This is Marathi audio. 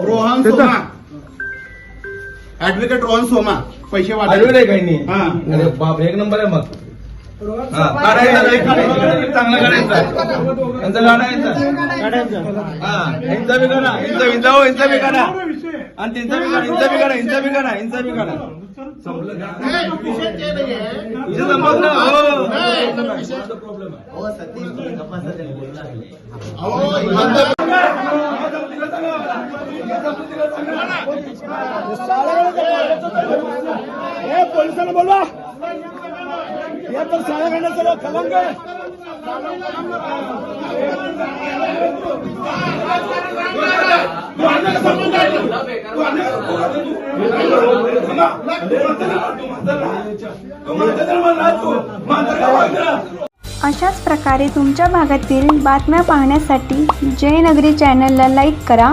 रोहन सोमा. ऍडव्होकेट रोहन सोमा. पैसे आहे काही नाही. हा. अरे बाप एक नंबर आहे मग. हा, काढायचा नाही, काढायचा. चांगला काढायचा यांचा काढायचा हा यांचा बी काढा यांचा यांचा हो यांचा बी काढा आणि त्यांचा बी काढा यांचा बी काढा यांचा बी काढा यांचा बी काढा विषय संपला? हो. अहो, इमानदार- पोलिसांना बोलवा या तर शाळा घालण्याचं कलंक आहे अशाच प्रकारे तुमच्या भागातील बातम्या पाहण्यासाठी जयनगरी चॅनलला लाईक करा.